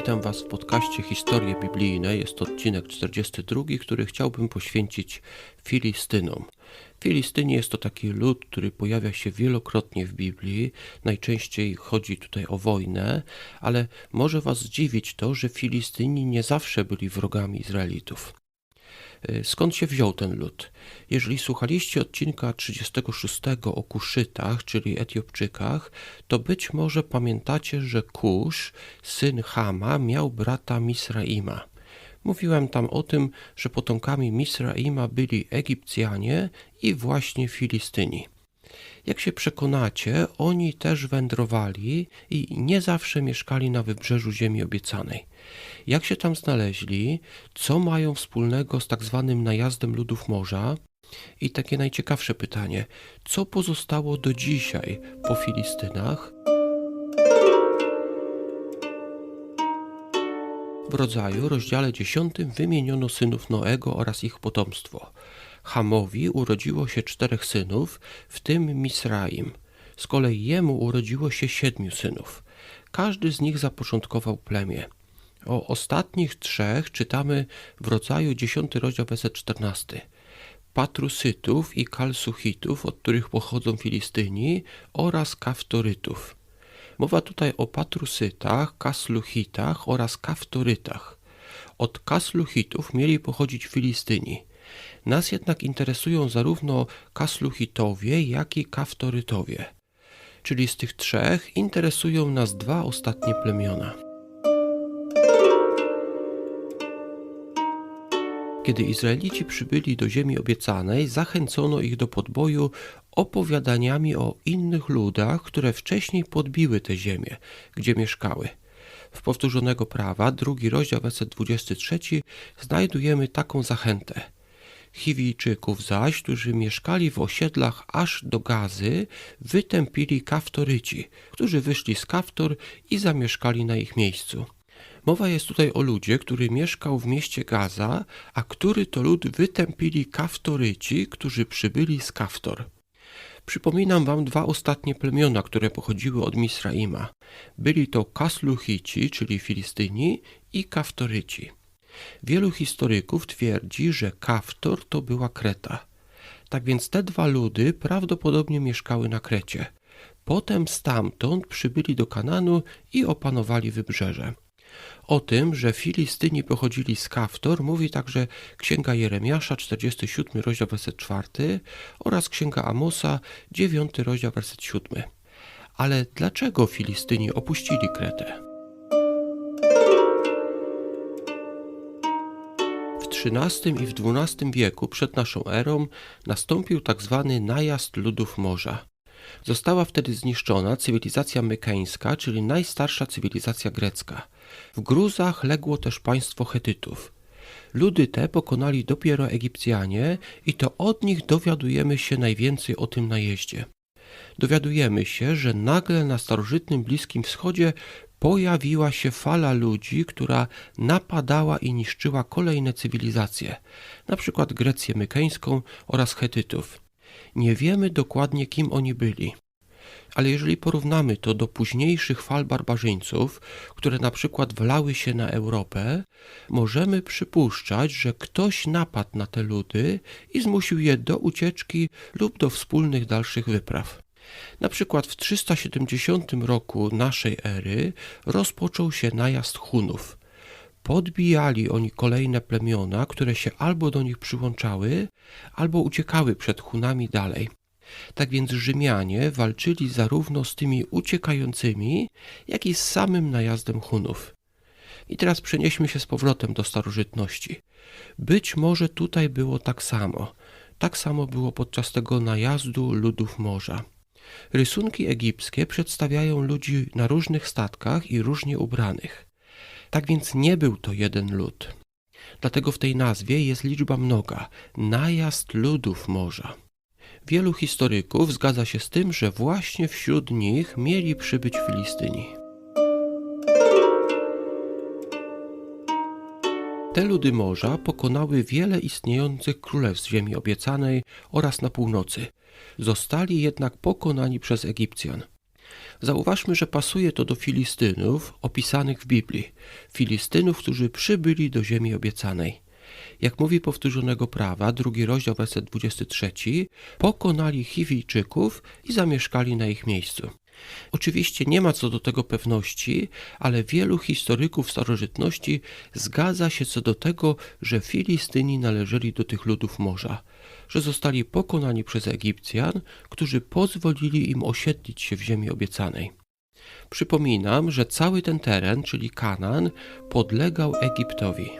Witam Was w podcaście Historie Biblijne. Jest to odcinek 42, który chciałbym poświęcić Filistynom. Filistyni jest to taki lud, który pojawia się wielokrotnie w Biblii. Najczęściej chodzi tutaj o wojnę, ale może Was zdziwić to, że Filistyni nie zawsze byli wrogami Izraelitów. Y, skąd się wziął ten lud? Jeżeli słuchaliście odcinka 36 o Kuszytach, czyli Etiopczykach, to być może pamiętacie, że Kusz, syn Hama, miał brata Misraima. Mówiłem tam o tym, że potomkami Misraima byli Egipcjanie i właśnie Filistyni. Jak się przekonacie, oni też wędrowali i nie zawsze mieszkali na wybrzeżu Ziemi Obiecanej. Jak się tam znaleźli, co mają wspólnego z tak zwanym najazdem ludów morza? I takie najciekawsze pytanie, co pozostało do dzisiaj po Filistynach? W rodzaju, rozdziale 10 wymieniono synów Noego oraz ich potomstwo. Hamowi urodziło się czterech synów, w tym Misraim. Z kolei jemu urodziło się siedmiu synów. Każdy z nich zapoczątkował plemię. O ostatnich trzech czytamy w rodzaju 10 rozdział werset 14. Patrusytów i Kalsuchitów, od których pochodzą Filistyni, oraz Kaftorytów. Mowa tutaj o Patrusytach, Kasluchitach oraz Kaftorytach. Od Kasluchitów mieli pochodzić Filistyni. Nas jednak interesują zarówno Kasluchitowie, jak i Kaftorytowie. Czyli z tych trzech interesują nas dwa ostatnie plemiona. Kiedy Izraelici przybyli do ziemi obiecanej, zachęcono ich do podboju opowiadaniami o innych ludach, które wcześniej podbiły tę ziemię, gdzie mieszkały. W powtórzonego prawa, drugi rozdział, werset 23, znajdujemy taką zachętę. Chiwijczyków zaś, którzy mieszkali w osiedlach aż do Gazy, wytępili Kaftoryci, którzy wyszli z Kaftor i zamieszkali na ich miejscu. Mowa jest tutaj o ludzie, który mieszkał w mieście Gaza, a który to lud wytępili Kaftoryci, którzy przybyli z Kaftor. Przypominam wam dwa ostatnie plemiona, które pochodziły od Misraima. Byli to Kasluchici, czyli Filistyni, i Kaftoryci. Wielu historyków twierdzi, że Kaftor to była Kreta. Tak więc te dwa ludy prawdopodobnie mieszkały na Krecie. Potem stamtąd przybyli do Kananu i opanowali wybrzeże. O tym, że Filistyni pochodzili z Kaftor, mówi także Księga Jeremiasza, 47 rozdział, werset 4 oraz Księga Amosa, 9 rozdział, werset 7. Ale dlaczego Filistyni opuścili Kretę? W XIII i w XII wieku przed naszą erą nastąpił tak zwany najazd ludów morza. Została wtedy zniszczona cywilizacja mykeńska, czyli najstarsza cywilizacja grecka. W gruzach legło też państwo Hetytów. Ludy te pokonali dopiero Egipcjanie i to od nich dowiadujemy się najwięcej o tym najeździe. Dowiadujemy się, że nagle na starożytnym Bliskim Wschodzie pojawiła się fala ludzi, która napadała i niszczyła kolejne cywilizacje, przykład Grecję Mykeńską oraz Hetytów. Nie wiemy dokładnie, kim oni byli. Ale jeżeli porównamy to do późniejszych fal barbarzyńców, które na przykład wlały się na Europę, możemy przypuszczać, że ktoś napadł na te ludy i zmusił je do ucieczki lub do wspólnych dalszych wypraw. Na przykład w 370 roku naszej ery rozpoczął się najazd Hunów. Podbijali oni kolejne plemiona, które się albo do nich przyłączały, albo uciekały przed Hunami dalej. Tak więc Rzymianie walczyli zarówno z tymi uciekającymi, jak i z samym najazdem Hunów. I teraz przenieśmy się z powrotem do starożytności. Być może tutaj było tak samo. Tak samo było podczas tego najazdu ludów morza. Rysunki egipskie przedstawiają ludzi na różnych statkach i różnie ubranych. Tak więc nie był to jeden lud. Dlatego w tej nazwie jest liczba mnoga najazd ludów morza. Wielu historyków zgadza się z tym, że właśnie wśród nich mieli przybyć Filistyni. Te ludy morza pokonały wiele istniejących królestw ziemi obiecanej oraz na północy. Zostali jednak pokonani przez Egipcjan. Zauważmy, że pasuje to do Filistynów opisanych w Biblii. Filistynów, którzy przybyli do ziemi obiecanej. Jak mówi powtórzonego prawa, drugi rozdział, werset 23, pokonali Chiwijczyków i zamieszkali na ich miejscu. Oczywiście nie ma co do tego pewności, ale wielu historyków starożytności zgadza się co do tego, że Filistyni należeli do tych ludów morza, że zostali pokonani przez Egipcjan, którzy pozwolili im osiedlić się w ziemi obiecanej. Przypominam, że cały ten teren, czyli Kanaan, podlegał Egiptowi.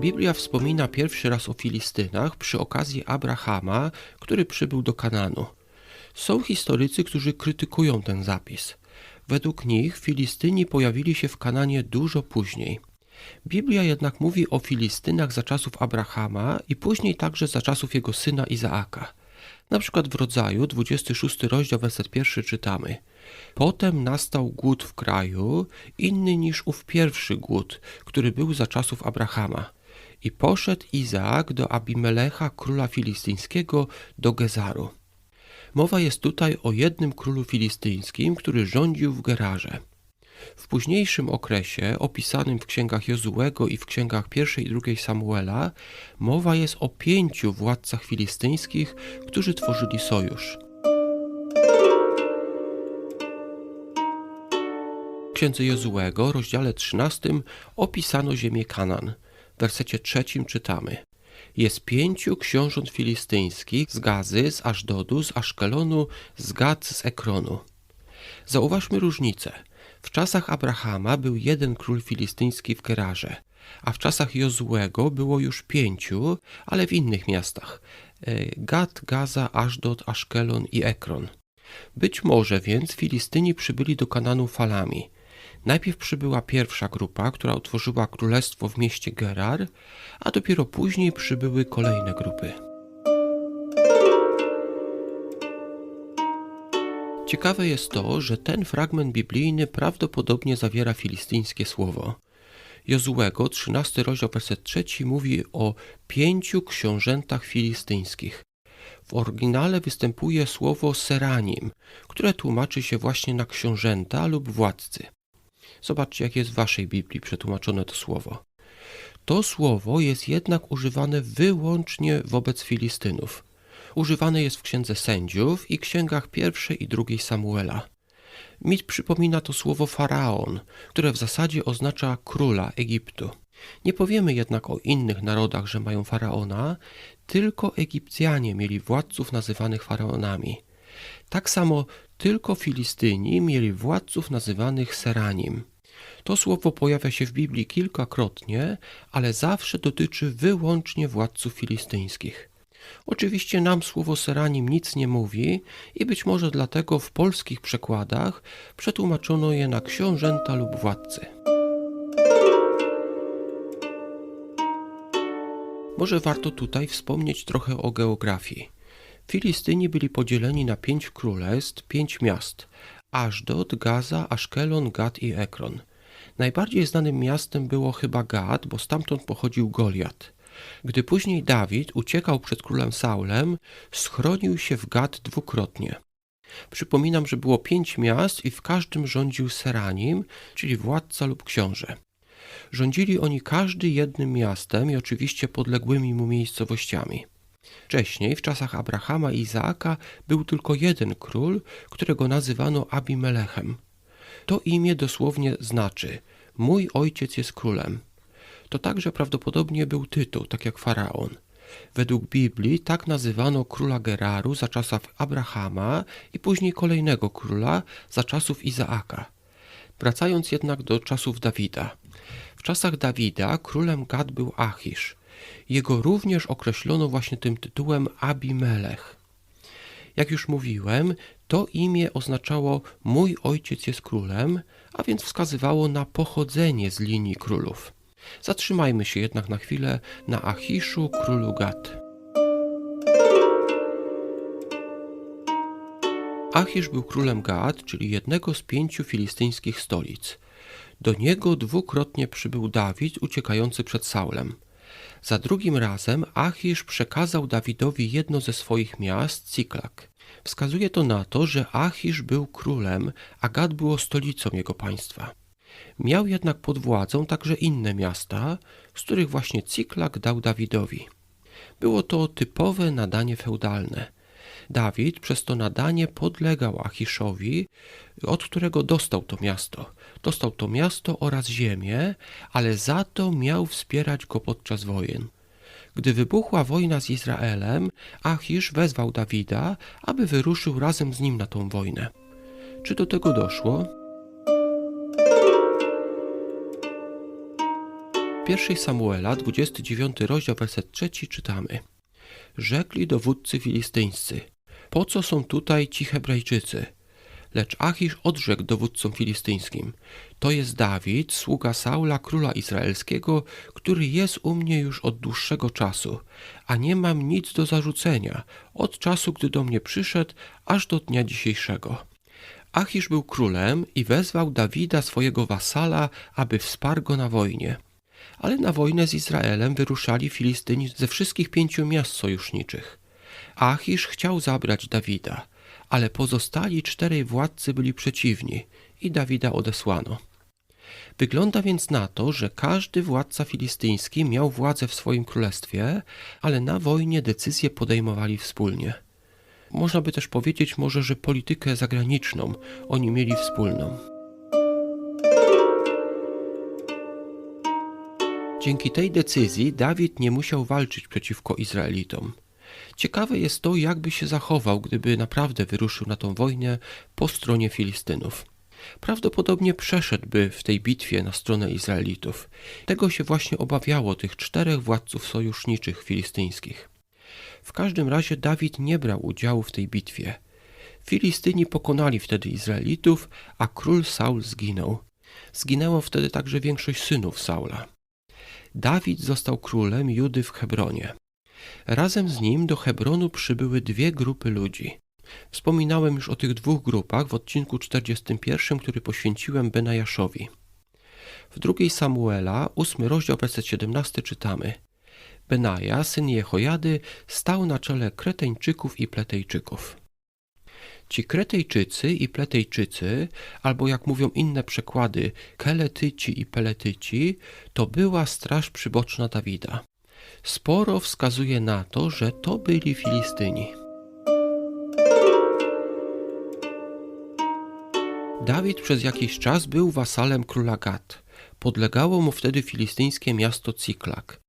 Biblia wspomina pierwszy raz o Filistynach przy okazji Abrahama, który przybył do Kananu. Są historycy, którzy krytykują ten zapis. Według nich Filistyni pojawili się w Kananie dużo później. Biblia jednak mówi o Filistynach za czasów Abrahama i później także za czasów jego syna Izaaka. Na przykład w rodzaju 26 rozdział werset pierwszy czytamy Potem nastał głód w kraju, inny niż ów pierwszy głód, który był za czasów Abrahama. I poszedł Izaak do Abimelecha, króla filistyńskiego, do Gezaru. Mowa jest tutaj o jednym królu filistyńskim, który rządził w Gerarze. W późniejszym okresie, opisanym w księgach Jozułego i w księgach pierwszej i drugiej Samuela, mowa jest o pięciu władcach filistyńskich, którzy tworzyli sojusz. W księdze Jozułego, rozdziale 13, opisano ziemię Kanan – w wersecie trzecim czytamy jest pięciu książąt filistyńskich z Gazy, z Aszdodu, z Aszkelonu, z Gad, z Ekronu. Zauważmy różnicę. W czasach Abrahama był jeden król filistyński w Gerarze, a w czasach Jozułego było już pięciu, ale w innych miastach. E, Gad, Gaza, Aszdod, Aszkelon i Ekron. Być może więc Filistyni przybyli do Kananu falami – Najpierw przybyła pierwsza grupa, która utworzyła królestwo w mieście Gerar, a dopiero później przybyły kolejne grupy. Ciekawe jest to, że ten fragment biblijny prawdopodobnie zawiera filistyńskie słowo. Jozułego, 13 rozdział, werset 3 mówi o pięciu książętach filistyńskich. W oryginale występuje słowo seranim, które tłumaczy się właśnie na książęta lub władcy. Zobaczcie, jak jest w waszej Biblii przetłumaczone to słowo. To słowo jest jednak używane wyłącznie wobec Filistynów. Używane jest w Księdze Sędziów i księgach pierwszej i drugiej Samuela. Mi przypomina to słowo faraon, które w zasadzie oznacza króla Egiptu. Nie powiemy jednak o innych narodach, że mają faraona, tylko Egipcjanie mieli władców nazywanych faraonami. Tak samo tylko Filistyni mieli władców nazywanych Seranim. To słowo pojawia się w Biblii kilkakrotnie, ale zawsze dotyczy wyłącznie władców filistyńskich. Oczywiście nam słowo Seranim nic nie mówi i być może dlatego w polskich przekładach przetłumaczono je na książęta lub władcy. Może warto tutaj wspomnieć trochę o geografii. Filistyni byli podzieleni na pięć królestw, pięć miast: Ashdod, Gaza, Aszkelon, Gad i Ekron. Najbardziej znanym miastem było chyba Gad, bo stamtąd pochodził Goliat. Gdy później Dawid uciekał przed królem Saulem, schronił się w Gad dwukrotnie. Przypominam, że było pięć miast i w każdym rządził Seranim, czyli władca lub książę. Rządzili oni każdy jednym miastem i oczywiście podległymi mu miejscowościami. Wcześniej, w czasach Abrahama i Izaaka, był tylko jeden król, którego nazywano Abimelechem. To imię dosłownie znaczy mój ojciec jest królem. To także prawdopodobnie był tytuł, tak jak faraon. Według Biblii tak nazywano króla Geraru za czasów Abrahama i później kolejnego króla za czasów Izaaka. Wracając jednak do czasów Dawida. W czasach Dawida królem Gad był Achisz. Jego również określono właśnie tym tytułem Abimelech. Jak już mówiłem, to imię oznaczało mój ojciec jest królem, a więc wskazywało na pochodzenie z linii królów. Zatrzymajmy się jednak na chwilę na Achiszu, królu Gad. Achisz był królem Gad, czyli jednego z pięciu filistyńskich stolic. Do niego dwukrotnie przybył Dawid uciekający przed Saulem. Za drugim razem Achisz przekazał Dawidowi jedno ze swoich miast, Ciklak. Wskazuje to na to, że Achisz był królem, a Gad było stolicą jego państwa. Miał jednak pod władzą także inne miasta, z których właśnie Ciklak dał Dawidowi. Było to typowe nadanie feudalne. Dawid przez to nadanie podlegał Achiszowi, od którego dostał to miasto. Dostał to miasto oraz ziemię, ale za to miał wspierać go podczas wojen. Gdy wybuchła wojna z Izraelem, Achisz wezwał Dawida, aby wyruszył razem z nim na tą wojnę. Czy do tego doszło? W pierwszej Samuela, 29 rozdział, werset 3 czytamy. Rzekli dowódcy filistyńscy, po co są tutaj ci Hebrajczycy? Lecz Achisz odrzekł dowódcom filistyńskim, to jest Dawid, sługa Saula, króla izraelskiego, który jest u mnie już od dłuższego czasu, a nie mam nic do zarzucenia, od czasu, gdy do mnie przyszedł, aż do dnia dzisiejszego. Achisz był królem i wezwał Dawida, swojego wasala, aby wsparł go na wojnie. Ale na wojnę z Izraelem wyruszali Filistyni ze wszystkich pięciu miast sojuszniczych. Achisz chciał zabrać Dawida, ale pozostali czterej władcy byli przeciwni i Dawida odesłano. Wygląda więc na to, że każdy władca filistyński miał władzę w swoim królestwie, ale na wojnie decyzje podejmowali wspólnie. Można by też powiedzieć może, że politykę zagraniczną oni mieli wspólną. Dzięki tej decyzji Dawid nie musiał walczyć przeciwko Izraelitom. Ciekawe jest to, jakby się zachował, gdyby naprawdę wyruszył na tą wojnę po stronie Filistynów. Prawdopodobnie przeszedłby w tej bitwie na stronę Izraelitów. Tego się właśnie obawiało tych czterech władców sojuszniczych filistyńskich. W każdym razie Dawid nie brał udziału w tej bitwie. Filistyni pokonali wtedy Izraelitów, a król Saul zginął. Zginęło wtedy także większość synów Saula. Dawid został królem Judy w Hebronie. Razem z nim do Hebronu przybyły dwie grupy ludzi. Wspominałem już o tych dwóch grupach w odcinku 41, który poświęciłem Benajaszowi. W drugiej Samuela, ósmy rozdział, werset 17 czytamy Benaja, syn Jehojady, stał na czele Kreteńczyków i Pletejczyków. Ci Kretejczycy i Pletejczycy, albo jak mówią inne przekłady, Keletyci i Peletyci, to była straż przyboczna Dawida. Sporo wskazuje na to, że to byli Filistyni. Dawid przez jakiś czas był wasalem króla Gad. Podlegało mu wtedy filistyńskie miasto Ciklak.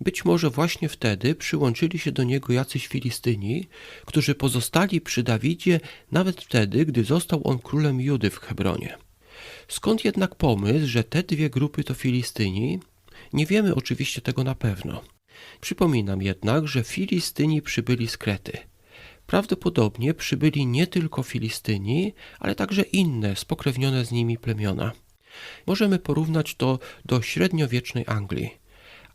Być może właśnie wtedy przyłączyli się do niego jacyś Filistyni, którzy pozostali przy Dawidzie nawet wtedy, gdy został on królem Judy w Hebronie. Skąd jednak pomysł, że te dwie grupy to Filistyni? Nie wiemy oczywiście tego na pewno. Przypominam jednak, że Filistyni przybyli z Krety. Prawdopodobnie przybyli nie tylko Filistyni, ale także inne spokrewnione z nimi plemiona. Możemy porównać to do średniowiecznej Anglii.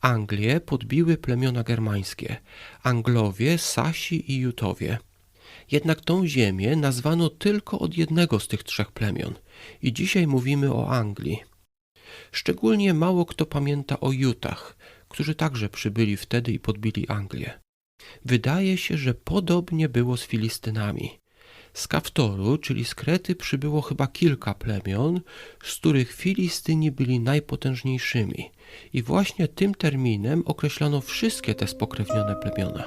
Anglię podbiły plemiona germańskie, Anglowie, Sasi i Jutowie. Jednak tą ziemię nazwano tylko od jednego z tych trzech plemion i dzisiaj mówimy o Anglii. Szczególnie mało kto pamięta o Jutach, którzy także przybyli wtedy i podbili Anglię. Wydaje się, że podobnie było z Filistynami. Z Kaftoru, czyli z Krety, przybyło chyba kilka plemion, z których Filistyni byli najpotężniejszymi. I właśnie tym terminem określano wszystkie te spokrewnione plemiona.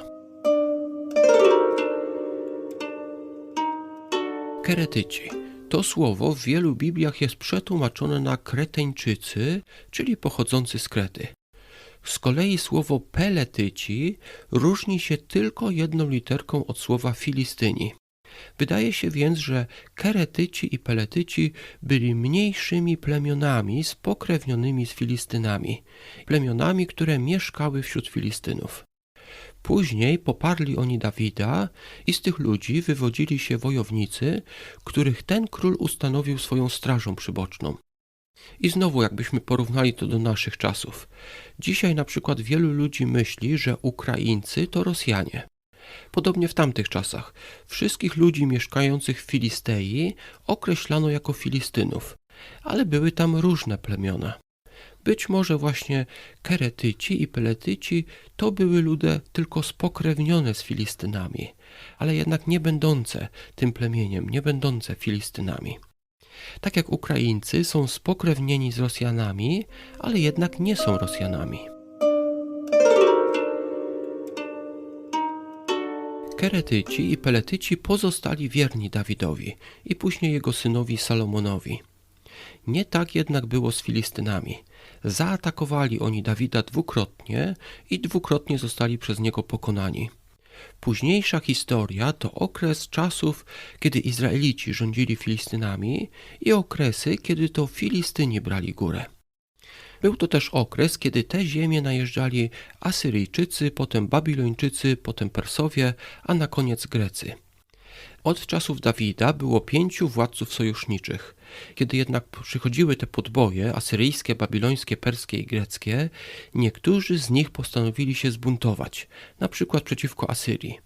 Keretyci. To słowo w wielu Bibliach jest przetłumaczone na Kreteńczycy, czyli pochodzący z Krety. Z kolei słowo peletyci różni się tylko jedną literką od słowa filistyni. Wydaje się więc, że Keretyci i Peletyci byli mniejszymi plemionami spokrewnionymi z Filistynami, plemionami, które mieszkały wśród Filistynów. Później poparli oni Dawida i z tych ludzi wywodzili się wojownicy, których ten król ustanowił swoją strażą przyboczną. I znowu, jakbyśmy porównali to do naszych czasów. Dzisiaj na przykład wielu ludzi myśli, że Ukraińcy to Rosjanie. Podobnie w tamtych czasach wszystkich ludzi mieszkających w Filistei określano jako Filistynów, ale były tam różne plemiona. Być może właśnie Keretyci i Peletyci to były ludy tylko spokrewnione z Filistynami, ale jednak nie będące tym plemieniem, nie będące Filistynami. Tak jak Ukraińcy są spokrewnieni z Rosjanami, ale jednak nie są Rosjanami. Keretyci i Peletyci pozostali wierni Dawidowi i później jego synowi Salomonowi. Nie tak jednak było z Filistynami. Zaatakowali oni Dawida dwukrotnie i dwukrotnie zostali przez niego pokonani. Późniejsza historia to okres czasów, kiedy Izraelici rządzili Filistynami i okresy, kiedy to Filistyni brali górę. Był to też okres, kiedy te ziemie najeżdżali Asyryjczycy, potem Babilończycy, potem Persowie, a na koniec Grecy. Od czasów Dawida było pięciu władców sojuszniczych. Kiedy jednak przychodziły te podboje asyryjskie, babilońskie, perskie i greckie, niektórzy z nich postanowili się zbuntować, na przykład przeciwko Asyrii.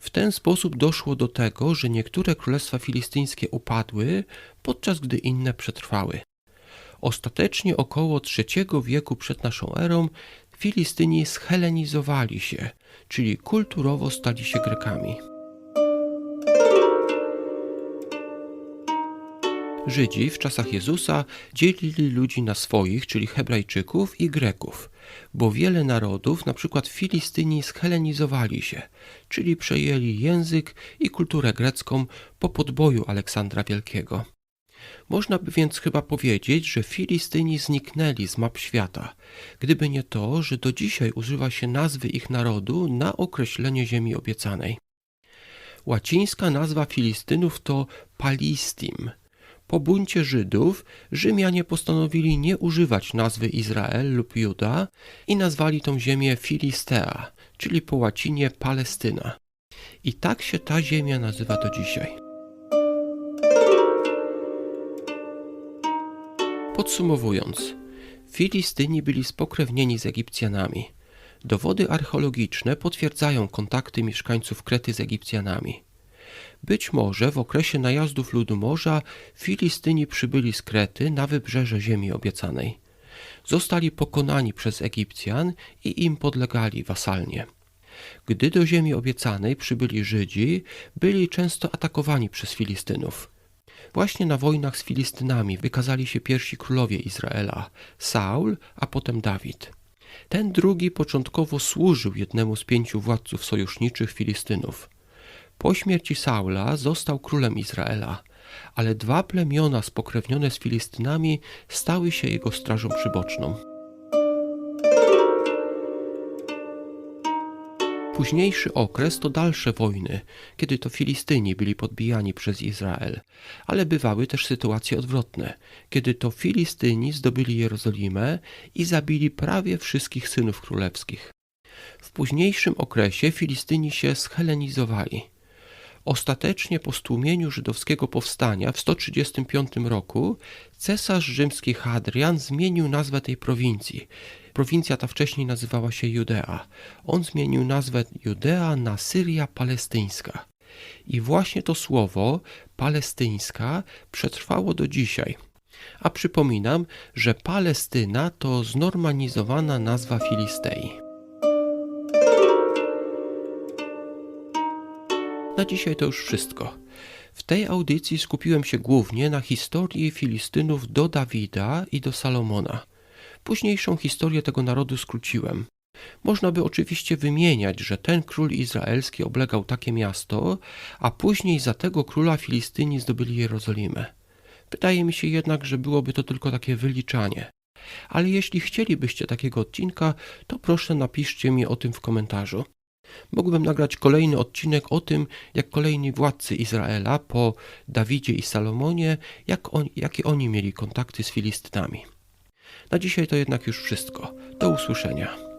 W ten sposób doszło do tego, że niektóre królestwa filistyńskie upadły, podczas gdy inne przetrwały. Ostatecznie około III wieku przed naszą erą Filistyni schelenizowali się, czyli kulturowo stali się Grekami. Żydzi w czasach Jezusa dzielili ludzi na swoich, czyli Hebrajczyków i Greków, bo wiele narodów, na przykład Filistyni, schelenizowali się, czyli przejęli język i kulturę grecką po podboju Aleksandra Wielkiego. Można by więc chyba powiedzieć, że Filistyni zniknęli z map świata, gdyby nie to, że do dzisiaj używa się nazwy ich narodu na określenie ziemi obiecanej. Łacińska nazwa Filistynów to Palistim. Po buncie Żydów Rzymianie postanowili nie używać nazwy Izrael lub Juda i nazwali tą ziemię Filistea, czyli po łacinie Palestyna. I tak się ta ziemia nazywa do dzisiaj. Podsumowując, Filistyni byli spokrewnieni z Egipcjanami. Dowody archeologiczne potwierdzają kontakty mieszkańców Krety z Egipcjanami. Być może w okresie najazdów ludu morza Filistyni przybyli z Krety na wybrzeże ziemi obiecanej. Zostali pokonani przez Egipcjan i im podlegali wasalnie. Gdy do ziemi obiecanej przybyli Żydzi, byli często atakowani przez Filistynów. Właśnie na wojnach z Filistynami wykazali się pierwsi królowie Izraela, Saul, a potem Dawid. Ten drugi początkowo służył jednemu z pięciu władców sojuszniczych Filistynów. Po śmierci Saula został królem Izraela, ale dwa plemiona spokrewnione z Filistynami stały się jego strażą przyboczną. Późniejszy okres to dalsze wojny, kiedy to Filistyni byli podbijani przez Izrael, ale bywały też sytuacje odwrotne, kiedy to Filistyni zdobyli Jerozolimę i zabili prawie wszystkich synów królewskich. W późniejszym okresie Filistyni się schelenizowali. Ostatecznie po stłumieniu żydowskiego powstania w 135 roku cesarz rzymski Hadrian zmienił nazwę tej prowincji. Prowincja ta wcześniej nazywała się Judea. On zmienił nazwę Judea na Syria Palestyńska. I właśnie to słowo palestyńska przetrwało do dzisiaj. A przypominam, że Palestyna to znormalizowana nazwa Filistei. Na dzisiaj to już wszystko. W tej audycji skupiłem się głównie na historii Filistynów do Dawida i do Salomona. Późniejszą historię tego narodu skróciłem. Można by oczywiście wymieniać, że ten król izraelski oblegał takie miasto, a później za tego króla Filistyni zdobyli Jerozolimę. Wydaje mi się jednak, że byłoby to tylko takie wyliczanie. Ale jeśli chcielibyście takiego odcinka, to proszę napiszcie mi o tym w komentarzu. Mógłbym nagrać kolejny odcinek o tym, jak kolejni władcy Izraela po Dawidzie i Salomonie, jak on, jakie oni mieli kontakty z Filistynami. Na dzisiaj to jednak już wszystko. Do usłyszenia.